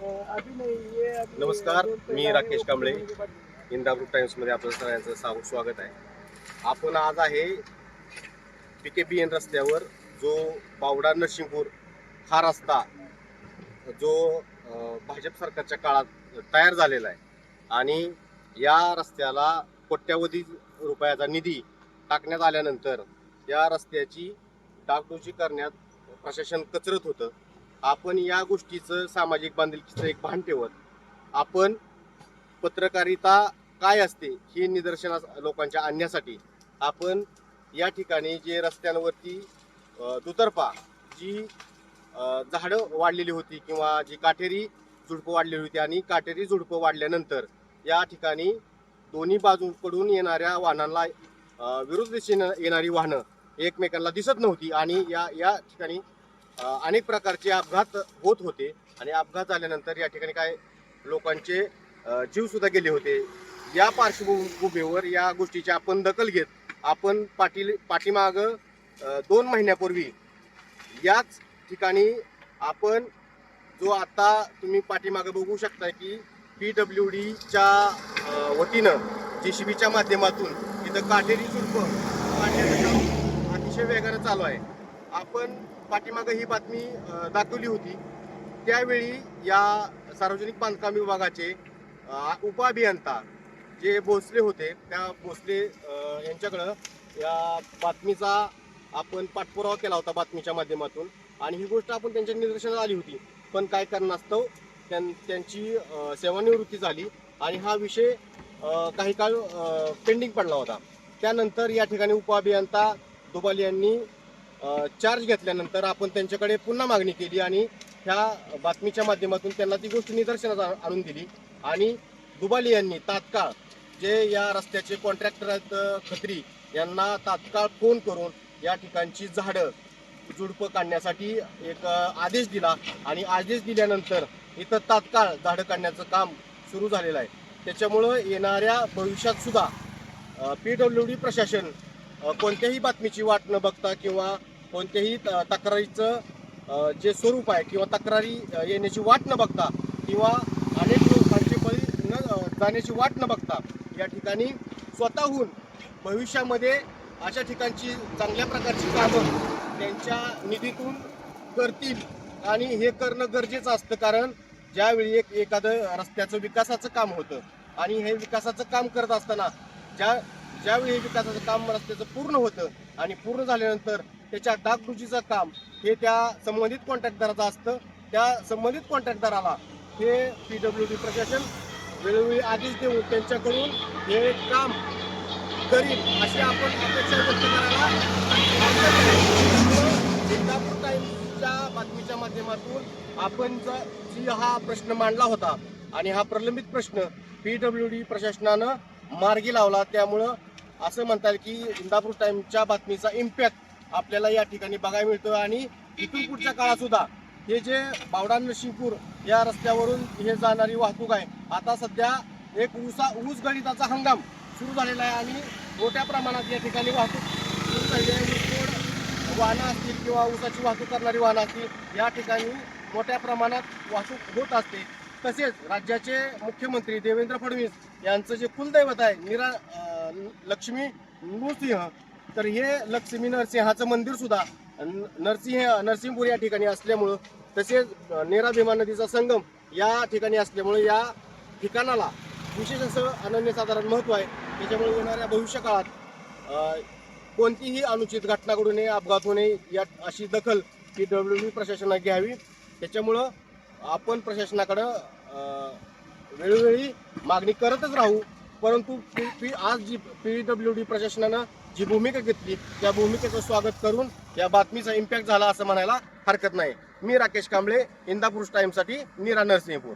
नमस्कार मी राकेश कांबळे. इंदापूर टाइम्समध्ये आपलं सगळ्यांचं साव स्वागत आहे. आपण आज आहे पी के बी एन रस्त्यावर जो बावडा नरसिंहपूर हा रस्ता जो भाजप सरकारच्या काळात तयार झालेला आहे. आणि या रस्त्याला कोट्यावधी रुपयाचा निधी टाकण्यात आल्यानंतर या रस्त्याची डागडोजी करण्यात प्रशासन कचरत होतं. आपण या गोष्टीचं सामाजिक बांधिलकीचं एक भान ठेवत आपण पत्रकारिता काय असते हे निदर्शनास लोकांच्या आणण्यासाठी आपण या ठिकाणी जे रस्त्यांवरती दुतर्फा जी झाडं वाढलेली होती किंवा जी काटेरी झुडपं वाढलेली होती आणि काटेरी झुडपं वाढल्यानंतर या ठिकाणी दोन्ही बाजूकडून येणाऱ्या वाहनांना विरुद्ध दिशेनं येणारी वाहनं एकमेकांना दिसत नव्हती आणि या या ठिकाणी अनेक प्रकारचे अपघात होत होते आणि अपघात झाल्यानंतर या ठिकाणी काय लोकांचे जीवसुद्धा गेले होते. या पार्श्वभूमीवर या गोष्टीची आपण दखल घेत आपण पाटील पाठीमाग दोन महिन्यापूर्वी याच ठिकाणी आपण जो आता तुम्ही पाठीमागं बघू शकता की पी डब्ल्यू डीच्या वतीनं जे सी बीच्या माध्यमातून इथं काटेरी झुडपं काटेरी अतिशय वेगानं चालू आहे. आपण पाठीमागं ही बातमी दाखवली होती. त्यावेळी या सार्वजनिक बांधकाम विभागाचे उपअभियंता जे भोसले होते त्या भोसले यांच्याकडं या बातमीचा आपण पाठपुरावा केला होता बातमीच्या माध्यमातून. आणि ही गोष्ट आपण त्यांच्या निदर्शनात आली होती. पण काय कारणास्तव त्यां त्यांची सेवानिवृत्ती झाली आणि हा विषय काही काळ पेंडिंग पडला होता. त्यानंतर या ठिकाणी उपअभियंता दुबाल यांनी चार्ज घेतल्यानंतर आपण त्यांच्याकडे पुन्हा मागणी केली आणि ह्या बातमीच्या माध्यमातून त्यांना ती गोष्ट निदर्शनात आ- आणून दिली. आणि दुबाली यांनी तात्काळ जे या रस्त्याचे कॉन्ट्रॅक्टर आहेत खत्री यांना तात्काळ फोन करून या ठिकाणची झाडं झुडपं काढण्यासाठी एक आदेश दिला. आणि आदेश दिल्यानंतर इथं तात्काळ झाडं काढण्याचं काम सुरू झालेलं आहे. त्याच्यामुळं येणाऱ्या भविष्यात सुद्धा पी डब्ल्यू डी प्रशासन कोणत्याही बातमीची वाट न बघता किंवा कोणत्याही त- तक्रारीचं जे स्वरूप आहे किंवा तक्रारी येण्याची वाट न बघता किंवा अनेक लोकांचे बळी न जाण्याची वाट न बघता या ठिकाणी स्वतःहून भविष्यामध्ये अशा ठिकाणची चांगल्या प्रकारची कामं त्यांच्या निधीतून करतील आणि हे करणं गरजेचं असतं कारण ज्यावेळी एक एखादं रस्त्याचं विकासाचं काम होतं आणि हे विकासाचं काम करत असताना ज्या ज्यावेळी हे विकासाचं काम रस्त्याचं पूर्ण होतं आणि पूर्ण झाल्यानंतर त्याच्या डागडुजीचं काम हे त्या संबंधित कॉन्ट्रॅक्टदाराचं असतं. त्या संबंधित कॉन्ट्रॅक्टदाराला हे पी डब्ल्यू डी प्रशासन वेळोवेळी आदेश देऊन त्यांच्याकडून हे काम करील अशी आपण अपेक्षा व्यक्त करायला सिंगापूर टाइम्सच्या बातमीच्या माध्यमातून आपण जी हा प्रश्न मांडला होता आणि हा प्रलंबित प्रश्न पी डब्ल्यू डी प्रशासनानं मार्गी लावला. त्यामुळं असं म्हणता येईल की इंदापूर टाइमच्या बातमीचा इम्पॅक्ट आपल्याला या ठिकाणी बघायला मिळतो आणि इथून पुढच्या काळात सुद्धा हे जे बावडा नशिपूर या रस्त्यावरून हे जाणारी वाहतूक आहे आता सध्या एक ऊसा ऊस गणिताचा हंगाम सुरू झालेला आहे आणि मोठ्या प्रमाणात या ठिकाणी वाहतूक सुरू आहे. ऊसतोड वाहनं असतील किंवा ऊसाची वाहतूक करणारी वाहनं असतील या ठिकाणी मोठ्या प्रमाणात वाहतूक होत असते. तसेच राज्याचे मुख्यमंत्री देवेंद्र फडणवीस यांचं जे कुलदैवत आहे निरा लक्ष्मी नृसिंह. तर हे लक्ष्मी नरसिंहाचं मंदिर सुद्धा न- नरसिंह नरसिंहपूर या ठिकाणी असल्यामुळं तसेच नेरा भीमा नदीचा संगम या ठिकाणी असल्यामुळे या ठिकाणाला विशेष असं अनन्यसाधारण महत्त्व आहे. त्याच्यामुळे येणाऱ्या भविष्य काळात कोणतीही अनुचित घटना घडू नये अपघात होऊ नये या अशी दखल ही डब्ल्यू बी प्रशासनाने घ्यावी. त्याच्यामुळं आपण प्रशासनाकडं वेळोवेळी मागणी करतच राहू. परंतु पी आज जी पी डब्ल्यू डी प्रशासनानं जी भूमिका घेतली त्या भूमिकेचं स्वागत करून या बातमीचा इम्पॅक्ट झाला असं म्हणायला हरकत नाही. मी राकेश कांबळे इंदापूर टाइमसाठी नीरा नरसिंहपूर.